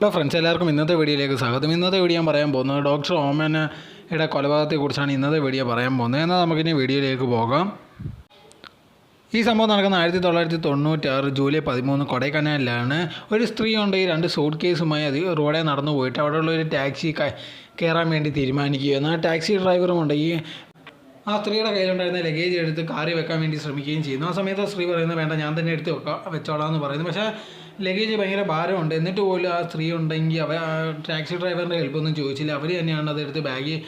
Hello friends എല്ലാവർക്കും ഇന്നത്തെ വീഡിയോയിലേക്ക് സ്വാഗതം. ഇന്നത്തെ വീഡിയോ ഞാൻ പറയാൻ പോകുന്നത് ഡോക്ടർ ഓമനയുടെ കൊലപാതകത്തെക്കുറിച്ചാണ് ഇന്നത്തെ വീഡിയോ പറയാൻ പോകുന്നത്. എന്നാൽ നമുക്കിനി വീഡിയോയിലേക്ക് പോകാം. ഈ സംഭവം നടക്കുന്ന ആയിരത്തി തൊള്ളായിരത്തി തൊണ്ണൂറ്റാറ് ജൂലൈ പതിമൂന്ന് കൊടൈക്കനാലിലാണ് ഒരു സ്ത്രീ ഉണ്ട് ഈ രണ്ട് സൂട്ട് കേസുമായി അത് റോഡേ നടന്നു പോയിട്ട് അവിടെയുള്ള ഒരു ടാക്സി കയറാൻ വേണ്ടി തീരുമാനിക്കുക എന്നാൽ ടാക്സി ഡ്രൈവറും ഉണ്ട് ഈ ആ സ്ത്രീയുടെ കയ്യിലുണ്ടായിരുന്ന ലഗേജ് എടുത്ത് കാറി വെക്കാൻ വേണ്ടി ശ്രമിക്കുകയും ചെയ്യുന്നു. ആ സമയത്ത് സ്ത്രീ പറയുന്നത് വേണ്ട ഞാൻ തന്നെ എടുത്ത് വെക്കാം വെച്ചോളാം എന്ന് പറയുന്നു. പക്ഷേ ലഗേജ് ഭയങ്കര ഭാരമുണ്ട്. എന്നിട്ട് പോലും ആ സ്ത്രീ ഉണ്ടെങ്കിൽ അവർ ആ ടാക്സി ഡ്രൈവറിന്റെ ഹെൽപ്പൊന്നും ചോദിച്ചില്ല. അവർ തന്നെയാണ് അതെടുത്ത് ബാഗ്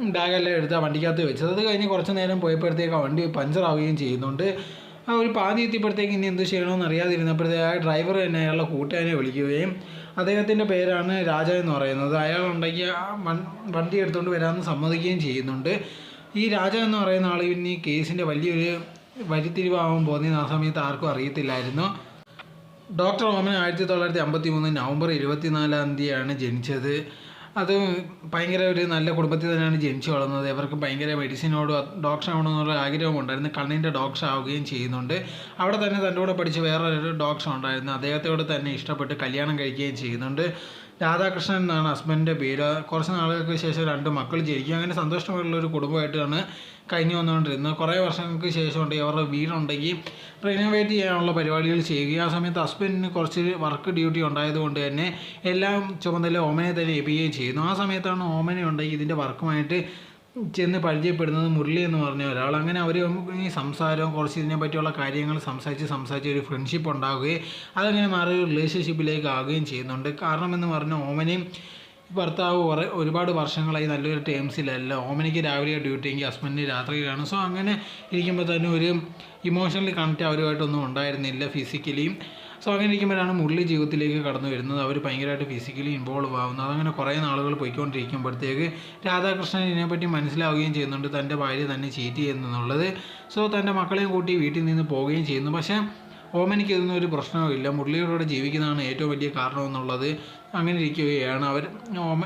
ബാഗെല്ലാം എടുത്ത് ആ വണ്ടിക്കകത്ത് വെച്ചത്. അത് കഴിഞ്ഞ് കുറച്ച് നേരം പോയപ്പോഴത്തേക്ക് ആ വണ്ടി പഞ്ചറാവുകയും ചെയ്യുന്നുണ്ട്. ആ ഒരു പാതി എത്തിയപ്പോഴത്തേക്ക് ഇനി എന്ത് ചെയ്യണമെന്ന് അറിയാതിരുന്നപ്പോഴത്തേക്ക് ആ ഡ്രൈവർ തന്നെ അയാളുടെ കൂട്ടുകാരനെ വിളിക്കുകയും അദ്ദേഹത്തിന്റെ പേരാണ് രാജ എന്ന് പറയുന്നത്. അയാളുണ്ടെങ്കിൽ ആ വൺ- വണ്ടി എടുത്തുകൊണ്ട് വരാമെന്ന് സമ്മതിക്കുകയും ചെയ്യുന്നുണ്ട്. ഈ രാജ എന്ന് പറയുന്ന ആൾ പിന്നെ ഈ കേസിന്റെ വലിയൊരു വരിത്തിരിവാകാൻ പോകുന്ന ആ സമയത്ത് ആർക്കും അറിയത്തില്ലായിരുന്നു. ഡോക്ടർ ഓമൻ ആയിരത്തി തൊള്ളായിരത്തി അമ്പത്തി മൂന്ന് നവംബർ ഇരുപത്തിനാലാം തീയതിയാണ് ജനിച്ചത്. അത് ഭയങ്കര ഒരു നല്ല കുടുംബത്തിൽ തന്നെയാണ് ജനിച്ചു വളർന്നത്. ഇവർക്ക് ഭയങ്കര മെഡിസിനോട് ഡോക്ടർ ആവണമെന്നുള്ള ആഗ്രഹമുണ്ടായിരുന്നു. കണ്ണിന്റെ ഡോക്ടർ ആവുകയും ചെയ്യുന്നുണ്ട്. അവിടെ തന്നെ തന്റെ കൂടെ പഠിച്ച് വേറൊരു ഡോക്ടർ ഉണ്ടായിരുന്നു അദ്ദേഹത്തോട് തന്നെ ഇഷ്ടപ്പെട്ട് കല്യാണം കഴിക്കുകയും ചെയ്യുന്നുണ്ട്. രാധാകൃഷ്ണൻ എന്നാണ് ഹസ്ബൻഡിന്റെ പേര്. കുറച്ച് നാളുകൾക്ക് ശേഷം രണ്ട് മക്കൾ ജനിക്കും. അങ്ങനെ സന്തോഷമുള്ള ഒരു കുടുംബമായിട്ടാണ് കഴിഞ്ഞു വന്നുകൊണ്ടിരുന്നത്. കുറേ വർഷങ്ങൾക്ക് ശേഷം ഉണ്ട് അവരുടെ വീടുണ്ടെങ്കിൽ റിനോവേറ്റ് ചെയ്യാനുള്ള പരിപാടികൾ ചെയ്യുകയും ആ സമയത്ത് ഹസ്ബൻഡിന് കുറച്ച് വർക്ക് ഡ്യൂട്ടി ഉണ്ടായതുകൊണ്ട് തന്നെ എല്ലാം ചുമതല ഓമനെ തന്നെ ഏൽപ്പിക്കുകയും ചെയ്യുന്നു. ആ സമയത്താണ് ഓമന ഉണ്ടെങ്കിൽ ഇതിന്റെ വർക്കുമായിട്ട് ചെന്ന് പരിചയപ്പെടുന്നത് മുരളി എന്ന് പറഞ്ഞ ഒരാൾ. അങ്ങനെ അവർ ഈ സംസാരവും കുറച്ച് ഇതിനെ പറ്റിയുള്ള കാര്യങ്ങൾ സംസാരിച്ച് സംസാരിച്ച് ഒരു ഫ്രണ്ട്ഷിപ്പ് ഉണ്ടാവുകയും അതങ്ങനെ മാറി ഒരു റിലേഷൻഷിപ്പിലേക്ക് ആവുകയും ചെയ്യുന്നുണ്ട്. കാരണം എന്ന് പറഞ്ഞാൽ ഓമനയും ഭർത്താവ് കുറേ ഒരുപാട് വർഷങ്ങളായി നല്ലൊരു ടേംസിലല്ല ഓമനിക്ക് രാവിലെ ഡ്യൂട്ടി എങ്കിൽ ഹസ്ബൻഡിന് രാത്രിയിലാണ്. സോ അങ്ങനെ ഇരിക്കുമ്പോൾ തന്നെ ഒരു ഇമോഷണലി കണക്റ്റ് അവരുമായിട്ടൊന്നും ഉണ്ടായിരുന്നില്ല ഫിസിക്കലിയും സോ അങ്ങനെ ഇരിക്കുമ്പോഴാണ് മുരളി ജീവിതത്തിലേക്ക് കടന്നു വരുന്നത്. അവർ ഭയങ്കരമായിട്ട് ഫിസിക്കലി ഇൻവോൾവ് ആവുന്നത് അതങ്ങനെ കുറേ നാളുകൾ പോയിക്കൊണ്ടിരിക്കുമ്പോഴത്തേക്ക് രാധാകൃഷ്ണൻ ഇതിനെപ്പറ്റി മനസ്സിലാവുകയും ചെയ്യുന്നുണ്ട്. തന്റെ ഭാര്യ തന്നെ ചീറ്റ് ചെയ്യുന്നുള്ളത് സോ തന്റെ മക്കളെയും കൂട്ടി വീട്ടിൽ നിന്ന് പോവുകയും ചെയ്യുന്നു. പക്ഷേ ഓമനിക്ക് ഇതൊന്നും ഒരു പ്രശ്നവുമില്ല മുരളിയോടെ ജീവിക്കുന്നതാണ് ഏറ്റവും വലിയ കാരണം എന്നുള്ളത് അങ്ങനെ ഇരിക്കുകയാണ്. അവർ ഓമ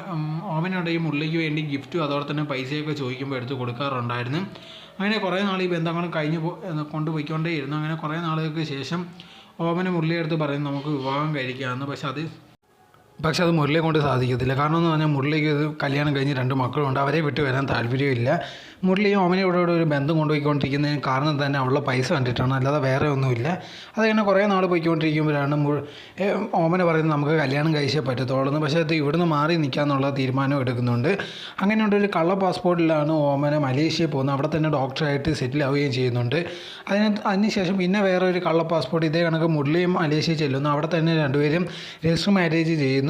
ഓമനോടെയും മുരളിക്ക് വേണ്ടി ഗിഫ്റ്റും അതോടെ തന്നെ പൈസയൊക്കെ ചോദിക്കുമ്പോൾ എടുത്ത് കൊടുക്കാറുണ്ടായിരുന്നു. അങ്ങനെ കുറേ നാൾ ഈ ബന്ധങ്ങൾ കഴിഞ്ഞ് കൊണ്ടുപോയിക്കൊണ്ടേയിരുന്നു. അങ്ങനെ കുറേ നാളുകൾക്ക് ശേഷം ഓമന മുരളിയെടുത്ത് പറയുന്നു നമുക്ക് വിവാഹം കഴിക്കാമെന്ന്. പക്ഷെ അത് പക്ഷെ അത് മുരളിയെ കൊണ്ട് സാധിക്കത്തില്ല. കാരണം എന്ന് പറഞ്ഞാൽ മുരളിക്ക് ഇത് കല്യാണം കഴിഞ്ഞ് രണ്ട് മക്കളുണ്ട്. അവരെ വിട്ട് വരാൻ താല്പര്യമില്ല. മുരളിയും ഓമനയോടെ ഒരു ബന്ധം കൊണ്ടുപോയിക്കൊണ്ടിരിക്കുന്നതിന് കാരണം തന്നെ അവളുടെ പൈസ കണ്ടിട്ടാണ്. അല്ലാതെ വേറെ ഒന്നുമില്ല. അതങ്ങനെ കുറേ നാൾ പോയിക്കൊണ്ടിരിക്കുമ്പോഴാണ് മുഴ ഓമനെ പറയുന്നത് നമുക്ക് കല്യാണം കഴിച്ചേ പറ്റത്തുള്ളൂ എന്ന്. പക്ഷേ അത് ഇവിടുന്ന് മാറി നിൽക്കാമെന്നുള്ള തീരുമാനം എടുക്കുന്നുണ്ട്. അങ്ങനെയുള്ള ഒരു കള്ള പാസ്പോർട്ടിലാണ് ഓമന മലേഷ്യയിൽ പോകുന്നത്. അവിടെ തന്നെ ഡോക്ടറായിട്ട് സെറ്റിൽ ആവുകയും ചെയ്യുന്നുണ്ട്. അതിന് അതിനുശേഷം പിന്നെ വേറെ ഒരു കള്ള പാസ്പോർട്ട് ഇതേ കണക്ക് മുരളിയും മലേഷ്യയിൽ ചെല്ലുന്നു. അവിടെ തന്നെ രണ്ടുപേരും രജിസ്റ്റർ മാരേജ് ചെയ്യുന്നു.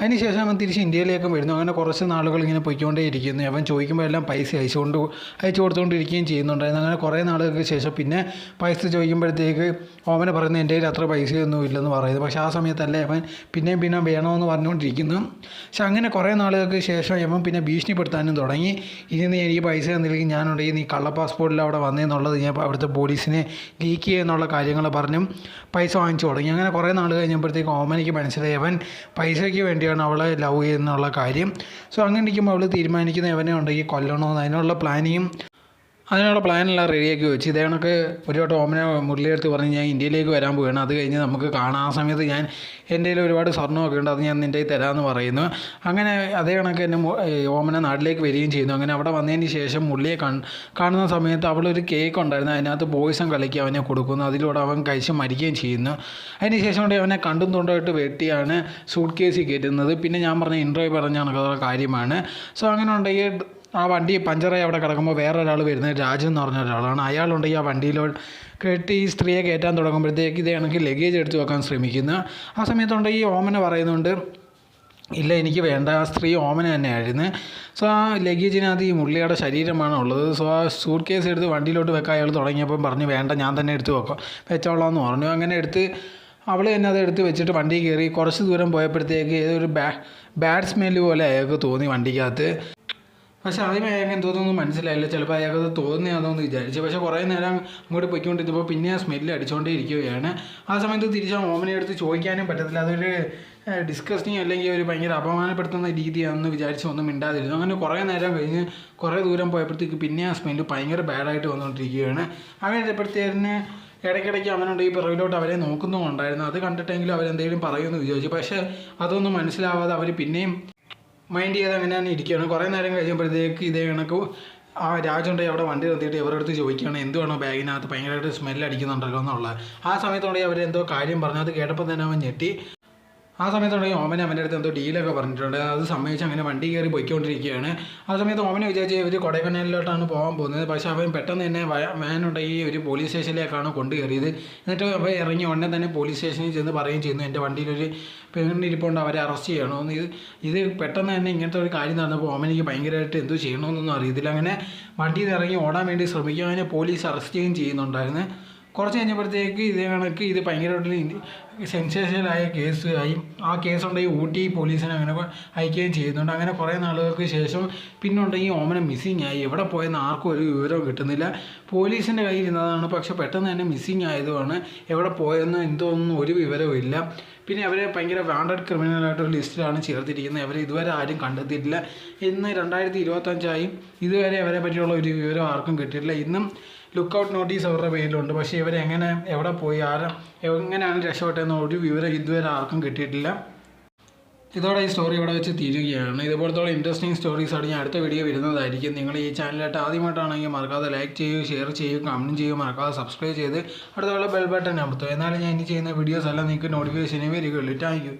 അതിനുശേഷം അവൻ തിരിച്ച് ഇന്ത്യയിലേക്ക് വരുന്നു. അങ്ങനെ കുറച്ച് നാളുകൾ ഇങ്ങനെ പൊയ്ക്കൊണ്ടേ ഇരിക്കുന്നു. അവൻ ചോദിക്കുമ്പോൾ എല്ലാം പൈസ അയച്ചുകൊണ്ട് അയച്ചു കൊടുത്തുകൊണ്ടിരിക്കുകയും ചെയ്യുന്നുണ്ടായിരുന്നു. അങ്ങനെ കുറേ നാളുകൾക്ക് ശേഷം പിന്നെ പൈസ ചോദിക്കുമ്പോഴത്തേക്ക് ഓമന പറയുന്നത് എന്റെ കയ്യിൽ അത്ര പൈസയൊന്നും ഇല്ലെന്ന് പറയുന്നത് പക്ഷേ ആ സമയത്തല്ലേ അവൻ പിന്നെയും പിന്നെ വേണമെന്ന് പറഞ്ഞുകൊണ്ടിരിക്കുന്നു. പക്ഷെ അങ്ങനെ കുറേ നാളുകൾക്ക് ശേഷം അവൻ പിന്നെ ഭീഷണിപ്പെടുത്താനും തുടങ്ങി. ഇനി നീ എനിക്ക് പൈസ തന്നില്ലെങ്കിൽ ഞാനുണ്ടെങ്കിൽ നീ കള്ള പാസ്പോർട്ടിൽ അവിടെ വന്നേന്നുള്ളത് ഞാൻ അവിടുത്തെ പോലീസിനെ ലീക്ക് ചെയ്യുന്നുള്ള കാര്യങ്ങൾ പറഞ്ഞും പൈസ വാങ്ങിച്ചു തുടങ്ങി. അങ്ങനെ കുറേ നാൾ കഴിഞ്ഞപ്പോഴത്തേക്ക് ഓമനയ്ക്ക് മനസ്സിലായി. അവൻ പൈസയ്ക്ക് വേണ്ടിയാണ് അവളെ ലവ് ചെയ്യുന്നുള്ള കാര്യം. സോ അങ്ങനെ ഇരിക്കുമ്പോൾ അവൾ തീരുമാനിക്കുന്ന എവനെ ഉണ്ടെങ്കിൽ കൊല്ലണമെന്ന് അതിനുള്ള പ്ലാനിങ്ങും അതിനുള്ള പ്ലാനെല്ലാം റെഡിയാക്കി വെച്ച്. ഇതേ കണക്ക് ഒരു വട്ടം ഓമനെ മുരളിയെടുത്ത് പറഞ്ഞ് ഞാൻ ഇന്ത്യയിലേക്ക് വരാൻ പോവുകയാണ്. അത് കഴിഞ്ഞ് നമുക്ക് കാണാൻ സമയത്ത് ഞാൻ എന്റെ കയ്യിൽ ഒരുപാട് സ്വർണമൊക്കെ ഉണ്ട്. അത് ഞാൻ നിന്റെ കയ്യിൽ തരാമെന്ന് പറയുന്നു. അങ്ങനെ അതേ കണക്ക് എന്നെ ഓമനെ നാട്ടിലേക്ക് വരികയും ചെയ്യുന്നു. അങ്ങനെ അവിടെ വന്നതിന് ശേഷം മുരളിയെ കാണുന്ന സമയത്ത് അവളൊരു കേക്ക് ഉണ്ടായിരുന്നു. അതിനകത്ത് പോയിസം കളിക്കുക അവനെ കൊടുക്കുന്നു. അതിലൂടെ അവൻ കഴിച്ച് മരിക്കുകയും ചെയ്യുന്നു. അതിന് ശേഷം കൊണ്ട് അവനെ കണ്ടും തൊണ്ടായിട്ട് വെട്ടിയാണ് സൂട്ട് കേസിൽ കയറ്റുന്നത്. പിന്നെ ഞാൻ പറഞ്ഞ ഇൻട്രോയ് പറഞ്ഞ കാര്യമാണ്. സോ അങ്ങനെ ഉണ്ടെങ്കിൽ ആ വണ്ടി പഞ്ചറായി അവിടെ കിടക്കുമ്പോൾ വേറൊരാൾ വരുന്നത് രാജു എന്ന് പറഞ്ഞ ഒരാളാണ്. അയാളുണ്ടെങ്കിൽ ആ വണ്ടിയിലോ കെട്ടി ഈ സ്ത്രീയെ കയറ്റാൻ തുടങ്ങുമ്പോഴത്തേക്ക് ഇതാണെങ്കിൽ ലഗേജ് എടുത്തു വെക്കാൻ ശ്രമിക്കുന്നത് ആ സമയത്തുണ്ടെങ്കിൽ ഓമന പറയുന്നുണ്ട് ഇല്ല എനിക്ക് വേണ്ട. ആ സ്ത്രീ ഓമന തന്നെയായിരുന്നു. സോ ആ ലഗേജിനകത്ത് ഈ മുള്ളിയുടെ ശരീരമാണ് ഉള്ളത്. സോ ആ സൂട്ട് കേസ് എടുത്ത് വണ്ടിയിലോട്ട് വെക്കാൻ അയാൾ തുടങ്ങിയപ്പം പറഞ്ഞു വേണ്ട ഞാൻ തന്നെ എടുത്ത് വെക്കാം. വെച്ചോളാം എന്ന് പറഞ്ഞു. അങ്ങനെ എടുത്ത് അവൾ തന്നെ അത് എടുത്ത് വെച്ചിട്ട് വണ്ടി കയറി കുറച്ച് ദൂരം പോയപ്പോഴത്തേക്ക് ഏതൊരു ബാ ബാഡ് സ്മെല്ല് പോലെ അയാൾക്ക് തോന്നി വണ്ടിക്കകത്ത്. പക്ഷെ ആദ്യമേ അയാൾക്ക് എന്തോന്നൊന്നും മനസ്സിലായില്ല. ചിലപ്പോൾ അയാൾക്ക് അത് തോന്നിയാണെന്ന് വിചാരിച്ചു. പക്ഷെ കുറേ നേരം അങ്ങോട്ട് പോയിക്കൊണ്ടിരുന്നപ്പോൾ പിന്നെ ആ സ്മെല്ല് അടിച്ചുകൊണ്ടേ ഇരിക്കുകയാണ് ആ സമയത്ത് തിരിച്ച് ഓമനെ എടുത്ത് ചോദിക്കാനും പറ്റത്തില്ല. അതൊരു ഡിസ്കസ്റ്റിങ് അല്ലെങ്കിൽ ഒരു ഭയങ്കര അപമാനപ്പെടുത്തുന്ന രീതിയാണെന്ന് വിചാരിച്ച് ഒന്നും മിണ്ടാതിരുന്നു. അങ്ങനെ കുറേ നേരം കഴിഞ്ഞ് കുറേ ദൂരം പോയപ്പോഴത്തേക്ക് പിന്നെ ആ സ്മെല്ല് ഭയങ്കര ബാഡായിട്ട് വന്നുകൊണ്ടിരിക്കുകയാണ് അങ്ങനെ എപ്പോഴത്തേന് ഇടയ്ക്കിടയ്ക്ക് അവനുണ്ട് ഈ പിറകിലോട്ട് അവരെ നോക്കുന്നുമുണ്ടായിരുന്നു. അത് കണ്ടിട്ടെങ്കിലും അവരെന്തെങ്കിലും പറയുമെന്ന് വിചാരിച്ചു. പക്ഷേ അതൊന്നും മനസ്സിലാവാതെ അവർ പിന്നെയും മൈൻഡ് ചെയ്ത് അങ്ങനെ തന്നെ ഇരിക്കുകയാണ്. കുറേ നേരം കഴിയുമ്പോഴത്തേക്ക് ഇതേ കണക്ക് ആ രാജുണ്ടെ അവിടെ വണ്ടി നിർത്തിയിട്ട് ഇവരുടെ അടുത്ത് ചോദിക്കുകയാണ് എന്തുവാണോ ബാഗിനകത്ത്? ഭയങ്കരമായിട്ട് സ്മെല്ല് അടിക്കുന്നുണ്ടല്ലോ ആ സമയത്തോടെ അവരെന്തോ കാര്യം പറഞ്ഞു. അത് കേട്ടപ്പോൾ തന്നെ അവൻ ഞെട്ടി. ആ സമയത്തുണ്ടെങ്കിൽ ഓമന അവന്റെ അടുത്ത് എന്തോ ഡീലൊക്കെ പറഞ്ഞിട്ടുണ്ട്. അത് സമ്മതിച്ച് അങ്ങനെ വണ്ടി കയറി പോയിക്കൊണ്ടിരിക്കുകയാണ്. ആ സമയത്ത് ഓമന വിചാരിച്ച് ഇവർ കൊടൈക്കനാലിലോട്ടാണ് പോകാൻ പോകുന്നത്. പക്ഷേ അവൻ പെട്ടെന്ന് തന്നെ വാനുണ്ടെങ്കിൽ ഒരു പോലീസ് സ്റ്റേഷനിലേക്കാണ് കൊണ്ടു കയറിയത് എന്നിട്ട് അവൻ ഇറങ്ങി ഉടനെ തന്നെ പോലീസ് സ്റ്റേഷനിൽ ചെന്ന് പറയുകയും ചെയ്യുന്നു. എന്റെ വണ്ടിയിലൊരു പെണ്ണിരിപ്പുണ്ട്. അവരെ അറസ്റ്റ് ചെയ്യണമെന്ന് ഇത് ഇത് പെട്ടെന്ന് തന്നെ ഇങ്ങനത്തെ ഒരു കാര്യം നടന്നപ്പോൾ ഓമനയ്ക്ക് ഭയങ്കരമായിട്ട് എന്തോ ചെയ്യണമെന്നൊന്നും അറിയത്തില്ല. അങ്ങനെ വണ്ടിയിൽ ഇറങ്ങി ഓടാൻ വേണ്ടി ശ്രമിക്കുക അങ്ങനെ പോലീസ് അറസ്റ്റ് ചെയ്യുകയും ചെയ്യുന്നുണ്ടായിരുന്നു. കുറച്ച് കഴിഞ്ഞപ്പോഴത്തേക്ക് ഇതേ കണക്ക് ഇത് ഭയങ്കരമായിട്ട് സെൻസേഷനായ കേസ് ആയി ആ കേസുണ്ടെങ്കിൽ ഊട്ടി പോലീസിനെ അങ്ങനെ അയക്കുകയും ചെയ്യുന്നുണ്ട്. അങ്ങനെ കുറേ നാളുകൾക്ക് ശേഷം പിന്നെ ഉണ്ടെങ്കിൽ ഓമന മിസ്സിങ് ആയി. എവിടെ പോയെന്ന് ആർക്കും ഒരു വിവരവും കിട്ടുന്നില്ല. പോലീസിന്റെ കയ്യിൽ ഇരുന്നതാണ്. പക്ഷേ പെട്ടെന്ന് തന്നെ മിസ്സിങ് ആയതുമാണ്. എവിടെ പോയെന്ന് എന്തോന്നും ഒരു വിവരവും ഇല്ല. പിന്നെ അവരെ ഭയങ്കര വാണ്ടഡ് ക്രിമിനലായിട്ടൊരു ലിസ്റ്റിലാണ് ചേർത്തിരിക്കുന്നത്. അവരെ ഇതുവരെ ആരും കണ്ടെത്തിയിട്ടില്ല. ഇന്ന് രണ്ടായിരത്തി ഇരുപത്തഞ്ചായി. ഇതുവരെ അവരെ പറ്റിയുള്ള ഒരു വിവരം ആർക്കും കിട്ടിയിട്ടില്ല. ഇന്നും ലുക്ക് ഔട്ട് നോട്ടീസ് അവരുടെ പേരിലുണ്ട്. പക്ഷേ ഇവരെങ്ങനെ എവിടെ പോയി ആരും എങ്ങനെയാണ് രക്ഷപ്പെട്ടതെന്ന് ഒരു വിവരം ഇതുവരെ ആർക്കും കിട്ടിയിട്ടില്ല. ഇതോടെ ഈ സ്റ്റോറി ഇവിടെ വെച്ച് തീരുകയാണ്. ഇതുപോലത്തോളം ഇൻട്രസ്റ്റിംഗ് സ്റ്റോറീസ് ആണ്. ഞാൻ അടുത്ത വീഡിയോ വരുന്നതായിരിക്കും. നിങ്ങൾ ഈ ചാനലായിട്ട് ആദ്യമായിട്ടാണെങ്കിൽ മറക്കാതെ ലൈക്ക് ചെയ്യുക ഷെയർ ചെയ്യുക കമന്റ് ചെയ്യുക മറക്കാതെ സബ്സ്ക്രൈബ് ചെയ്ത് അടുത്തുള്ള ബെൽ ബട്ടൺ അമർത്തുക എന്നാലും ഞാൻ ഇനി ചെയ്യുന്ന വീഡിയോസ് എല്ലാം നിങ്ങൾക്ക് നോട്ടിഫിക്കേഷനേ വരികയുള്ളൂ. Thank you